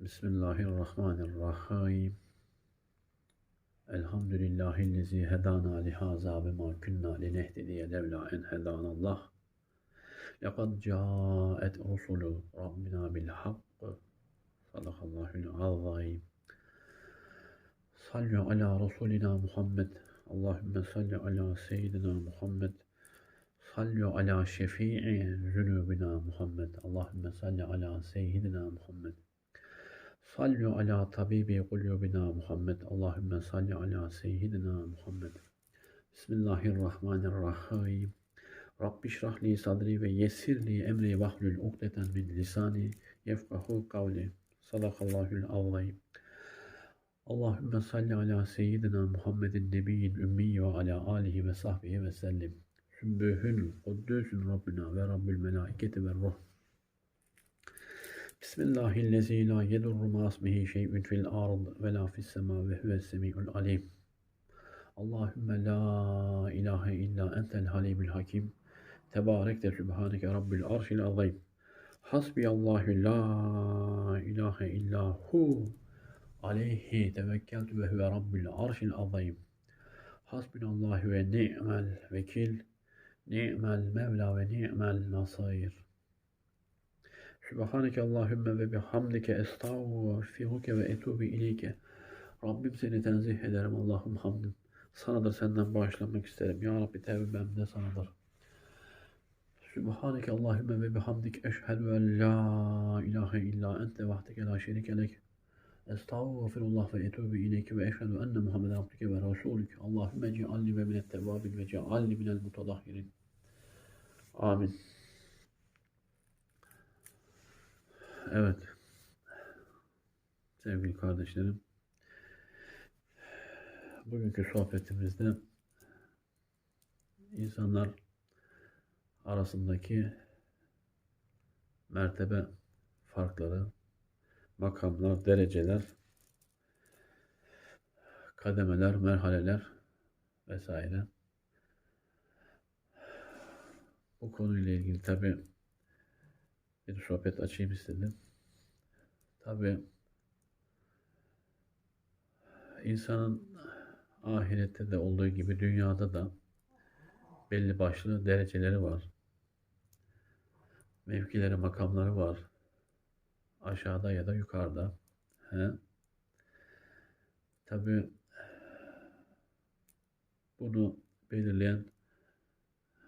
Bismillahirrahmanirrahim. Elhamdülillahillezî hedâna lihaza ve mâ künnâ linehtediye levlâ en hedânallah. Lekad câet rusulü Rabbina bil hakkı. Sadakallahül azîm. Sallu ala Resulina Muhammed. Allahümme salli ala seyyidina Muhammed. Sallu ala şefii zünubina Muhammed. Allahümme salli ala seyyidina Muhammed. Sallu ala tabibi kulubina Muhammed. Allahümme salli ala seyyidina Muhammed. Bismillahirrahmanirrahim. Rabbi şrahli sadri ve yessirli emri vahlül ukdeten min lisani yefkahu kavli. Sadakallahül azim. Allahümme salli ala seyyidina Muhammedin nebiyyin ümmi ve ala alihi ve sahbihi ve sellim. Sübbühül kuddüsün Rabbina ve Rabbül melaiketi ve ruh. بسم الله الذي لا يضر مع اسمه شيء في الأرض ولا في السماء وهو السميع العليم. اللهم لا إله إلا أنت الحليم الحكيم. تباركت سبحانك رب العرش العظيم. حسبي الله لا إله إلا هو. عليه توكلت وهو رب العرش العظيم. حسبنا الله ونعم الوكيل. نعم المولى ونعم النصير. Sübhaneke Allahümme ve bihamdike estağfiruke ve etubu ileyke. Rabbim seni tenzih ederim Allah'ım hamdim. Sanadır senden bağışlanmak isterim. Ya Rabbi tevbem de sanadır. Sübhaneke Allahümme ve bihamdik eşhedü en la ilahe illa ente vahdeke la şerike lek. Estağfirullah ve etubu ileyke ve eşhedü enne Muhammeden abdike ve rasulük. Allahümme cealni ve minet tevvabin ve cealni minel mutadahirin. Amin. Evet. Sevgili kardeşlerim. Bugünkü sohbetimizde insanlar arasındaki mertebe farkları, makamlar, dereceler, kademeler, merhaleler vesaire. Bu konuyla ilgili tabi bir sohbet açayım istedim. Tabi insanın ahirette de olduğu gibi dünyada da belli başlı dereceleri var. Mevkileri, makamları var. Aşağıda ya da yukarıda. He? Tabi bunu belirleyen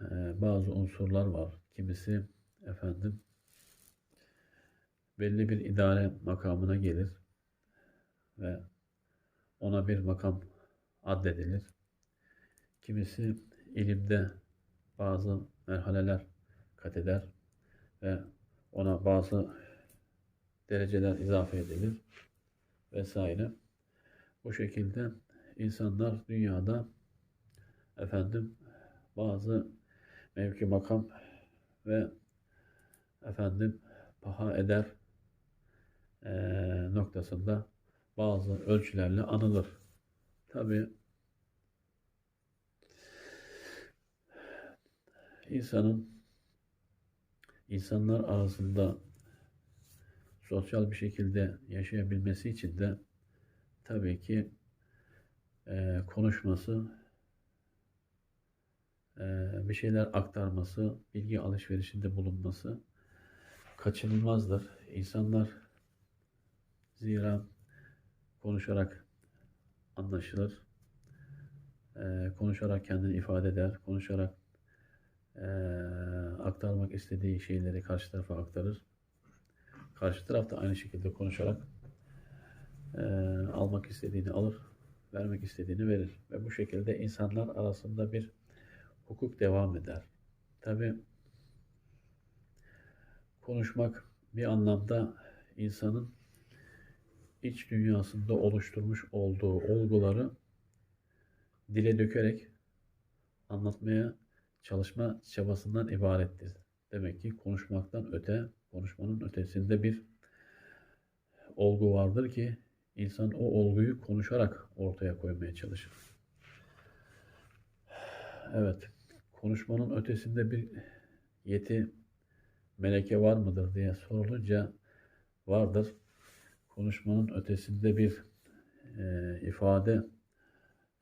e, bazı unsurlar var. Kimisi efendim belli bir idare makamına gelir ve ona bir makam addedilir. Kimisi ilimde bazı merhaleler kat eder ve ona bazı dereceler izafe edilir vesaire. Bu şekilde insanlar dünyada efendim bazı mevki makam ve efendim paha eder e, noktasında bazı ölçülerle anılır. Tabi insanın insanlar arasında sosyal bir şekilde yaşayabilmesi için de tabii ki e, konuşması, e, bir şeyler aktarması, bilgi alışverişinde bulunması kaçınılmazdır. İnsanlar zira konuşarak anlaşılır, e, konuşarak kendini ifade eder, konuşarak e, aktarmak istediği şeyleri karşı tarafa aktarır. Karşı taraf da aynı şekilde konuşarak e, almak istediğini alır, vermek istediğini verir. Ve bu şekilde insanlar arasında bir hukuk devam eder. Tabi konuşmak bir anlamda insanın iç dünyasında oluşturmuş olduğu olguları dile dökerek anlatmaya çalışma çabasından ibarettir. Demek ki konuşmaktan öte, konuşmanın ötesinde bir olgu vardır ki insan o olguyu konuşarak ortaya koymaya çalışır. Evet, konuşmanın ötesinde bir yeti meleke var mıdır diye sorulunca vardır. Konuşmanın ötesinde bir e, ifade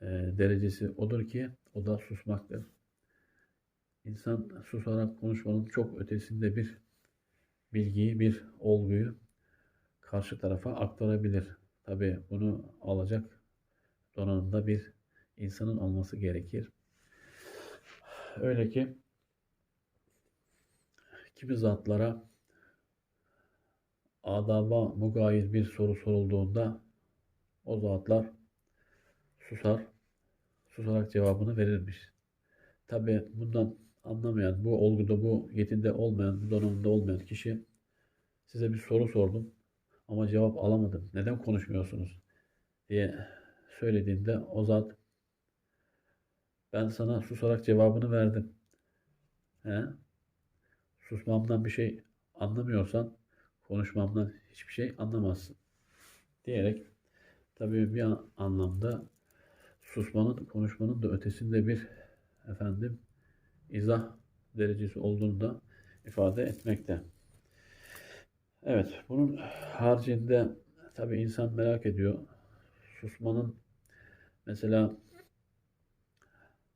e, derecesi odur ki o da susmaktır. İnsan susarak konuşmanın çok ötesinde bir bilgiyi, bir olguyu karşı tarafa aktarabilir. Tabi bunu alacak donanımda bir insanın olması gerekir. Öyle ki kimi zatlara adaba mugayir bir soru sorulduğunda o zatlar susar, susarak cevabını verirmiş. Tabi bundan anlamayan, bu olguda, bu yetinde olmayan, bu donanımda olmayan kişi size bir soru sordum ama cevap alamadım. Neden konuşmuyorsunuz? diye söylediğinde o zat ben sana susarak cevabını verdim. He? Susmamdan bir şey anlamıyorsan konuşmamdan hiçbir şey anlamazsın. Diyerek tabii bir anlamda susmanın konuşmanın da ötesinde bir efendim izah derecesi olduğunu da ifade etmekte. Evet, bunun haricinde tabii insan merak ediyor. Susmanın mesela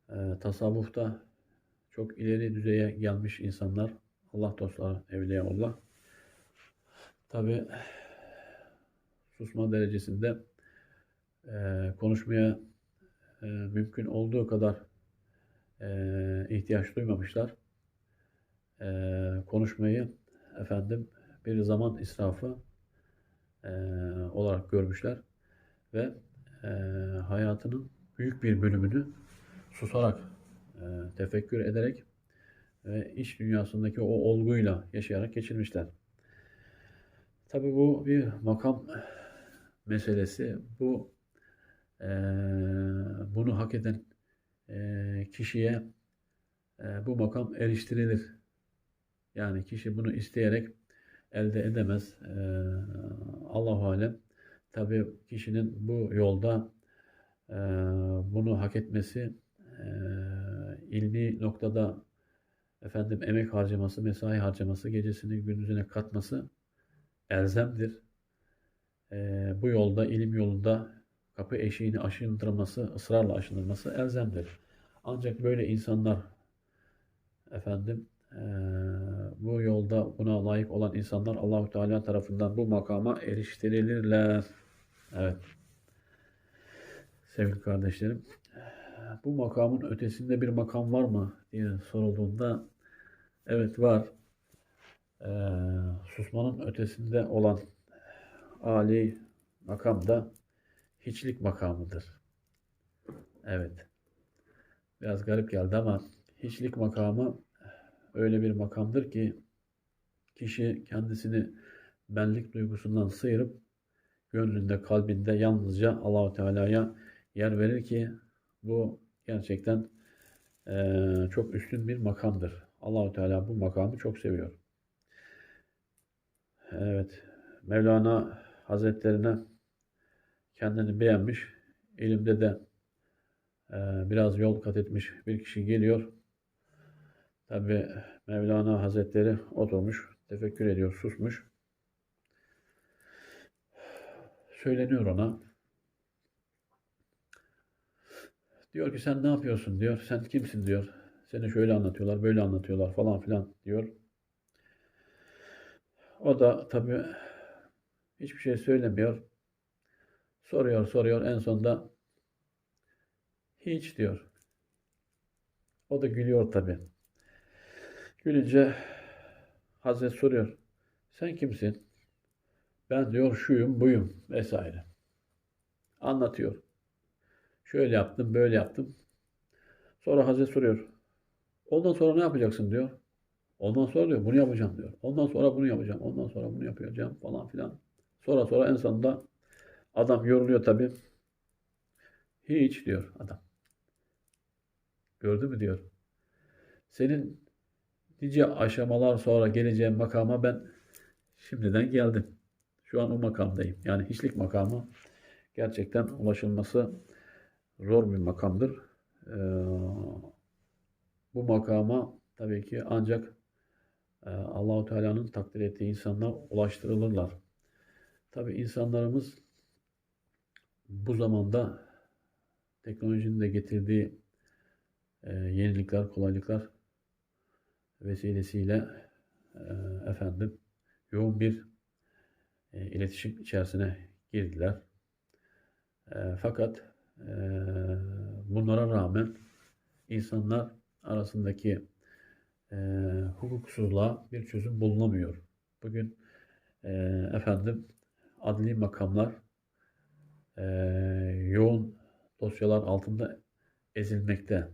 e, tasavvufta çok ileri düzeye gelmiş insanlar, Allah dostları, Evliyaullah. Tabii susma derecesinde e, konuşmaya e, mümkün olduğu kadar e, ihtiyaç duymamışlar. E, konuşmayı efendim bir zaman israfı e, olarak görmüşler ve e, hayatının büyük bir bölümünü susarak, e, tefekkür ederek ve iş dünyasındaki o olguyla yaşayarak geçirmişler. Tabi bu bir makam meselesi. Bu e, bunu hak eden e, kişiye e, bu makam eriştirilir. Yani kişi bunu isteyerek elde edemez. E, Allah alem. Tabi kişinin bu yolda e, bunu hak etmesi e, ilmi noktada efendim emek harcaması, mesai harcaması, gecesini gündüzüne katması elzemdir. E, bu yolda, ilim yolunda kapı eşiğini aşındırması, ısrarla aşındırması elzemdir. Ancak böyle insanlar efendim e, bu yolda buna layık olan insanlar Allahu Teala tarafından bu makama eriştirilirler. Evet. Sevgili kardeşlerim, bu makamın ötesinde bir makam var mı diye sorulduğunda evet var. Ee, susmanın ötesinde olan Ali makam da hiçlik makamıdır. Evet. Biraz garip geldi ama hiçlik makamı öyle bir makamdır ki kişi kendisini benlik duygusundan sıyırıp gönlünde, kalbinde yalnızca Allahu Teala'ya yer verir ki bu gerçekten e, çok üstün bir makamdır. Allahu Teala bu makamı çok seviyor. Evet, Mevlana Hazretlerine kendini beğenmiş, ilimde de e, biraz yol kat etmiş bir kişi geliyor. Tabi Mevlana Hazretleri oturmuş, tefekkür ediyor, susmuş. Söyleniyor ona. Diyor ki sen ne yapıyorsun diyor. Sen kimsin diyor. Seni şöyle anlatıyorlar, böyle anlatıyorlar falan filan diyor. O da tabii hiçbir şey söylemiyor. Soruyor, soruyor. En sonunda hiç diyor. O da gülüyor tabii. Gülünce Hazret soruyor. Sen kimsin? Ben diyor şuyum, buyum vesaire. Anlatıyor. Şöyle yaptım, böyle yaptım. Sonra Hazret soruyor. Ondan sonra ne yapacaksın diyor. Ondan sonra diyor bunu yapacağım diyor. Ondan sonra bunu yapacağım. Ondan sonra bunu yapacağım falan filan. Sonra sonra en sonunda adam yoruluyor tabi. Hiç diyor adam. Gördü mü diyor. Senin nice aşamalar sonra geleceğim makama ben şimdiden geldim. Şu an o makamdayım. Yani hiçlik makamı gerçekten ulaşılması zor bir makamdır. Ee, bu makama tabii ki ancak Allahu Teala'nın takdir ettiği insanlar ulaştırılırlar. Tabii insanlarımız bu zamanda teknolojinin de getirdiği e, yenilikler, kolaylıklar vesilesiyle e, efendim yoğun bir e, iletişim içerisine girdiler. Fakat bunlara rağmen insanlar arasındaki e, hukuksuzluğa bir çözüm bulunamıyor. Bugün e, efendim adli makamlar e, yoğun dosyalar altında ezilmekte.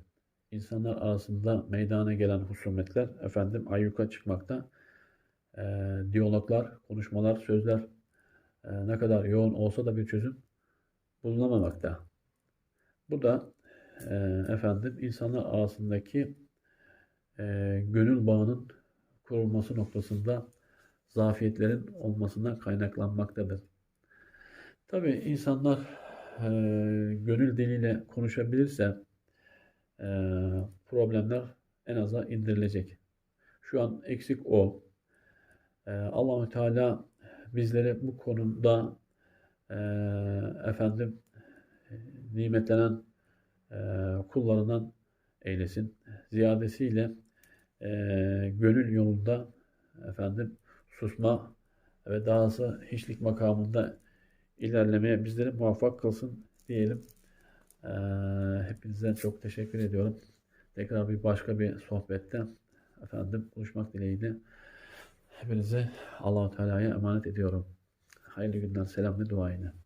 İnsanlar arasında meydana gelen husumetler efendim ayyuka çıkmakta. E, diyaloglar, konuşmalar, sözler e, ne kadar yoğun olsa da bir çözüm bulunamamakta. Bu da e, efendim insanlar arasındaki e, gönül bağının kurulması noktasında zafiyetlerin olmasından kaynaklanmaktadır. Tabii insanlar e, gönül diliyle konuşabilirse e, problemler en aza indirilecek. Şu an eksik o. E, Allahü Teala bizleri bu konuda e, efendim nimetlenen e, kullarından eylesin. Ziyadesiyle e, gönül yolunda efendim susma ve dahası hiçlik makamında ilerlemeye bizleri muvaffak kılsın diyelim. Ee, hepinize çok teşekkür ediyorum. Tekrar bir başka bir sohbette efendim buluşmak dileğiyle hepinize Allahu Teala'ya emanet ediyorum. Hayırlı günler, selam ve dua ile.